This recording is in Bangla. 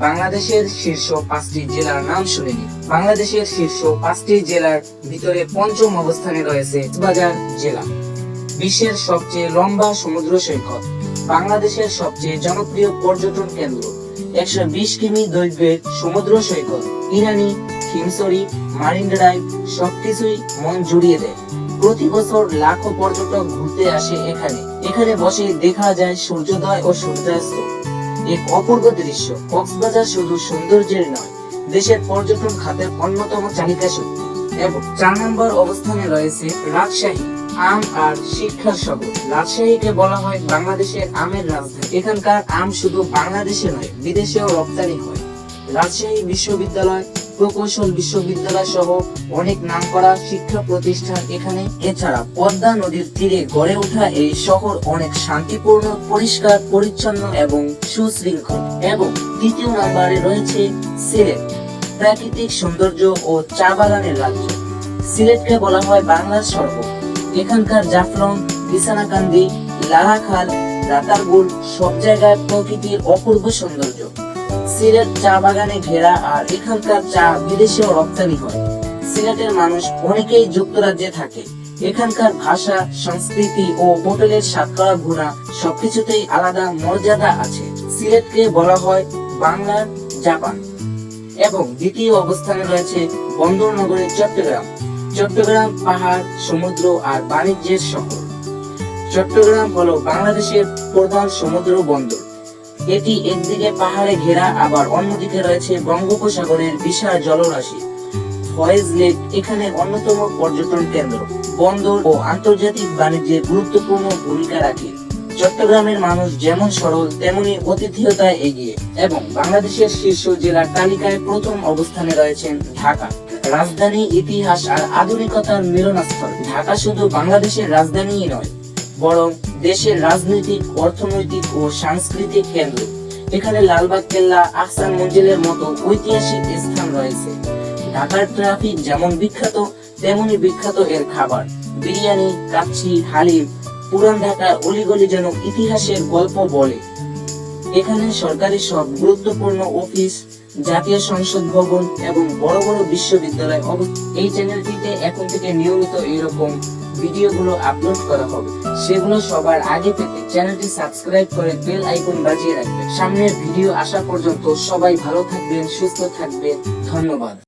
বাংলাদেশের শীর্ষ পাঁচটি জেলার নাম শুনিনি বাংলাদেশের শীর্ষ পাঁচটি জেলার ভিতরে পঞ্চম অবস্থানে রয়েছে বাজার জেলা। বিশ্বের সবচেয়ে লম্বা সমুদ্র সৈকত, বাংলাদেশের সবচেয়ে জনপ্রিয় পর্যটন কেন্দ্র, একশো বিশ কিমি দৈর্ঘ্যের সমুদ্র সৈকত। ইরানি হিমসরি মারিন ড্রাইভ সবকিছুই মন জুড়িয়ে দেয়। প্রতি বছর লাখো পর্যটক ঘুরতে আসে এখানে। এখানে বসে দেখা যায় সূর্যোদয় ও সূর্যাস্ত। এক অপূর্ব দৃশ্য। কক্সবাজার শুধু সৌন্দর্যের নয়, দেশের পর্যটন খাতের অন্যতম চালিকা শক্তি। এবং চার নম্বর অবস্থানে রয়েছে রাজশাহী, আম আর শিক্ষার শহর রাজশাহীকে বলা হয় বাংলাদেশের আমের রাজধানী। এখানকার আম শুধু বাংলাদেশে নয়, বিদেশেও রপ্তানি হয়। রাজশাহী বিশ্ববিদ্যালয় প্রকৌশল বিশ্ববিদ্যালয় সহ অনেক নামকরা শিক্ষা প্রতিষ্ঠান এখানে। এছাড়া পদ্মা নদীর তীরে গড়ে ওঠা এই শহর অনেক শান্তিপূর্ণ, পরিষ্কার, পরিচ্ছন্ন এবং সুশৃঙ্খল। এবং তৃতীয় নম্বরে রয়েছে সিলেট, প্রাকৃতিক সৌন্দর্য ও চা বাগানের রাজ্য। সিলেটকে বলা হয় বাংলার স্বর্গ। এখানকার জাফলং, বিছানাকান্দি, লালাখাল, রাতারগুল সব জায়গায় প্রকৃতির অপূর্ব সৌন্দর্য। সিলেট চা বাগানে ঘেরা আর এখানকার চা বিদেশেও রপ্তানি হয়। সিলেটের মানুষ অনেকেই যুক্তরাজ্যে থাকে। এখানকার ভাষা, সংস্কৃতি ও হোটেলের সাতকরা গুণা সবকিছুতেই আলাদা মর্যাদা আছে। সিলেটকে বলা হয় বাংলার জাপান। এবং দ্বিতীয় অবস্থানে রয়েছে বন্দর নগরী চট্টগ্রাম। চট্টগ্রাম পাহাড়, সমুদ্র আর বাণিজ্যের শহর। চট্টগ্রাম হলো বাংলাদেশের প্রধান সমুদ্র বন্দর। এটি একদিকে পাহাড়ে ঘেরা, আবার অন্যদিকে রয়েছে বঙ্গোপসাগরের বিশাল জলরাশি। ফয়েজ লেক এখানে অন্যতম পর্যটন কেন্দ্র। বন্দর ও আন্তর্জাতিক বাণিজ্যে গুরুত্বপূর্ণ ভূমিকা রাখে। চট্টগ্রামের মানুষ যেমন সরল, তেমনি অতিথিয়তায় এগিয়ে এবং বাংলাদেশের শীর্ষ জেলার তালিকায় প্রথম অবস্থানে রয়েছেন ঢাকা। রাজধানী ইতিহাস আর আধুনিকতার মিলনস্থল। ঢাকা শুধু বাংলাদেশের রাজধানীই নয় বরং দেশের রাজনৈতিক, অর্থনৈতিক ও সাংস্কৃতিক কেন্দ্র। এখানে লালবাগ, কেল্লা, আহসান মঞ্জিলের মতো ঐতিহাসিক স্থান রয়েছে। ঢাকার ট্রাফিক যেমন বিখ্যাত, তেমনি বিখ্যাত এর খাবার। বিরিয়ানি কাচ্ছি হালিম, পুরান ঢাকার অলিগলি যেন ইতিহাসের গল্প বলে। এখানে সরকারি সব গুরুত্বপূর্ণ অফিস জাতীয় সংসদ ভবন এবং বড় বড় বিশ্ববিদ্যালয় এই চ্যানেলটিতে এখন থেকে নিয়মিত এরকম ভিডিওগুলো আপলোড করা হবে। সেগুলো সবার আগে পেতে চ্যানেলটি সাবস্ক্রাইব করে বেল আইকন বাজিয়ে রাখবেন। সামনের ভিডিও আসা পর্যন্ত সবাই ভালো থাকবেন, সুস্থ থাকবেন। ধন্যবাদ।